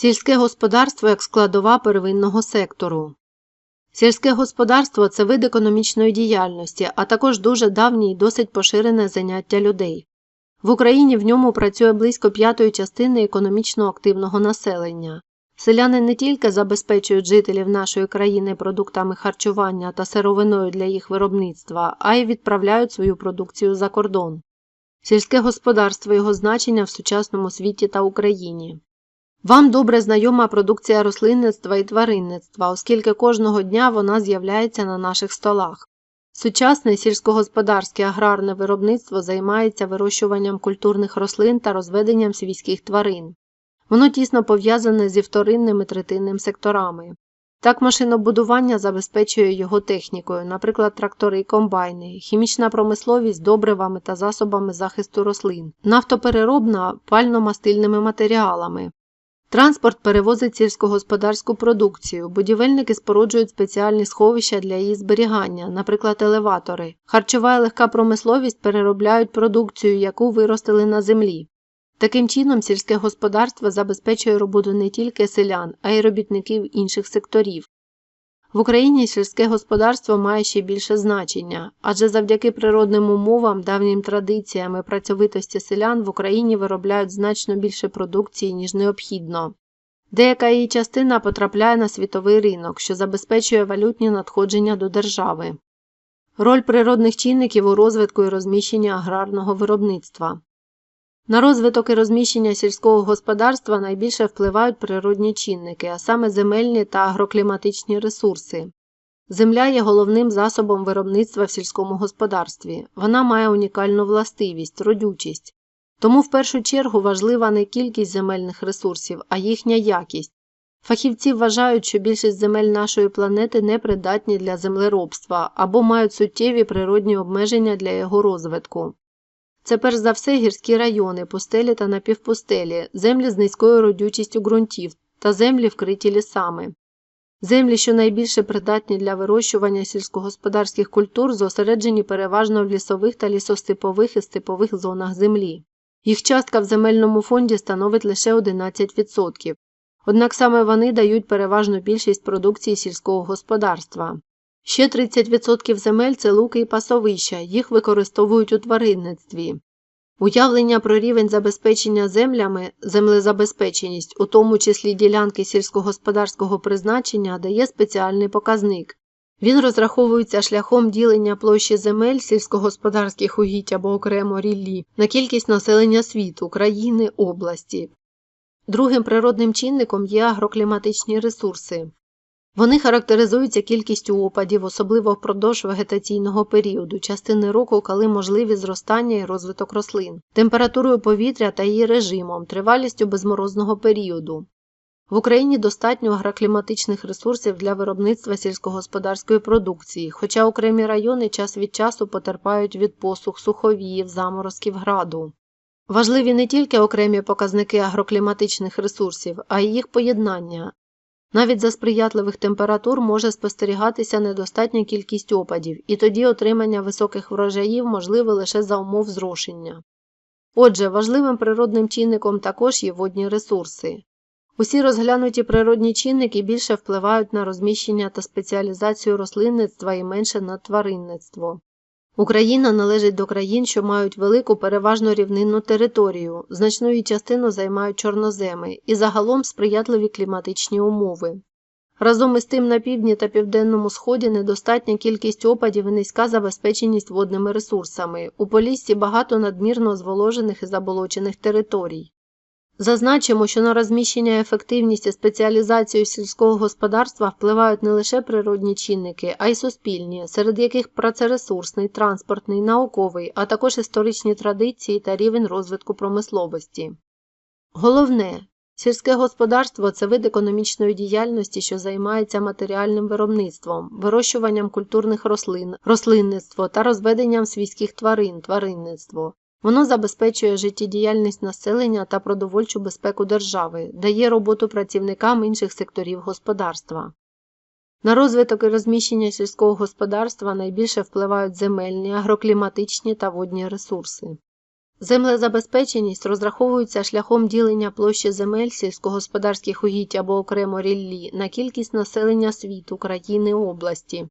Сільське господарство як складова первинного сектору. Сільське господарство це вид економічної діяльності, а також дуже давнє і досить поширене заняття людей. В Україні в ньому працює близько п'ятої частини економічно активного населення. Селяни не тільки забезпечують жителів нашої країни продуктами харчування та сировиною для їх виробництва, а й відправляють свою продукцію за кордон. Сільське господарство його значення в сучасному світі та Україні. Вам добре знайома продукція рослинництва і тваринництва, оскільки кожного дня вона з'являється на наших столах. Сучасне сільськогосподарське аграрне виробництво займається вирощуванням культурних рослин та розведенням свійських тварин. Воно тісно пов'язане зі вторинним і третинним секторами. Так машинобудування забезпечує його технікою, наприклад, трактори, комбайни, хімічна промисловість добривами та засобами захисту рослин, нафтопереробна пально-мастильними матеріалами. Транспорт перевозить сільськогосподарську продукцію, будівельники споруджують спеціальні сховища для її зберігання, наприклад, елеватори. Харчова і легка промисловість переробляють продукцію, яку виростили на землі. Таким чином, сільське господарство забезпечує роботу не тільки селян, а й робітників інших секторів. В Україні сільське господарство має ще більше значення, адже завдяки природним умовам, давнім традиціям і працьовитості селян в Україні виробляють значно більше продукції, ніж необхідно. Деяка її частина потрапляє на світовий ринок, що забезпечує валютні надходження до держави. Роль природних чинників у розвитку і розміщенні аграрного виробництва. На розвиток і розміщення сільського господарства найбільше впливають природні чинники, а саме земельні та агрокліматичні ресурси. Земля є головним засобом виробництва в сільському господарстві. Вона має унікальну властивість, родючість. Тому в першу чергу важлива не кількість земельних ресурсів, а їхня якість. Фахівці вважають, що більшість земель нашої планети не придатні для землеробства або мають суттєві природні обмеження для його розвитку. Це перш за все гірські райони, пустелі та напівпустелі, землі з низькою родючістю ґрунтів та землі вкриті лісами. Землі, що найбільше придатні для вирощування сільськогосподарських культур, зосереджені переважно в лісових та лісостепових і степових зонах землі. Їх частка в земельному фонді становить лише 11%. Однак саме вони дають переважну більшість продукції сільського господарства. Ще 30% земель це луки і пасовища, їх використовують у тваринництві. Уявлення про рівень забезпечення землями, землезабезпеченість, у тому числі ділянки сільськогосподарського призначення, дає спеціальний показник. Він розраховується шляхом ділення площі земель сільськогосподарських угідь або окремо ріллі на кількість населення світу, країни, області. Другим природним чинником є агрокліматичні ресурси. Вони характеризуються кількістю опадів, особливо впродовж вегетаційного періоду, частини року, коли можливі зростання і розвиток рослин, температурою повітря та її режимом, тривалістю безморозного періоду. В Україні достатньо агрокліматичних ресурсів для виробництва сільськогосподарської продукції, хоча окремі райони час від часу потерпають від посух, суховіїв, заморозків граду. Важливі не тільки окремі показники агрокліматичних ресурсів, а й їх поєднання. Навіть за сприятливих температур може спостерігатися недостатня кількість опадів, і тоді отримання високих врожаїв можливе лише за умов зрошення. Отже, важливим природним чинником також є водні ресурси. Усі розглянуті природні чинники більше впливають на розміщення та спеціалізацію рослинництва і менше на тваринництво. Україна належить до країн, що мають велику переважно рівнинну територію, значну її частину займають чорноземи і загалом сприятливі кліматичні умови. Разом із тим на півдні та південному сході недостатня кількість опадів і низька забезпеченість водними ресурсами. У Поліссі багато надмірно зволожених і заболочених територій. Зазначимо, що на розміщення ефективність і спеціалізацію сільського господарства впливають не лише природні чинники, а й суспільні, серед яких працересурсний, транспортний, науковий, а також історичні традиції та рівень розвитку промисловості. Головне, сільське господарство це вид економічної діяльності, що займається матеріальним виробництвом, вирощуванням культурних рослин, рослинництво та розведенням свійських тварин, тваринництво. Воно забезпечує життєдіяльність населення та продовольчу безпеку держави, дає роботу працівникам інших секторів господарства. На розвиток і розміщення сільського господарства найбільше впливають земельні, агрокліматичні та водні ресурси. Землезабезпеченість розраховується шляхом ділення площі земель сільськогосподарських угідь або окремо ріллі на кількість населення світу, країни, області.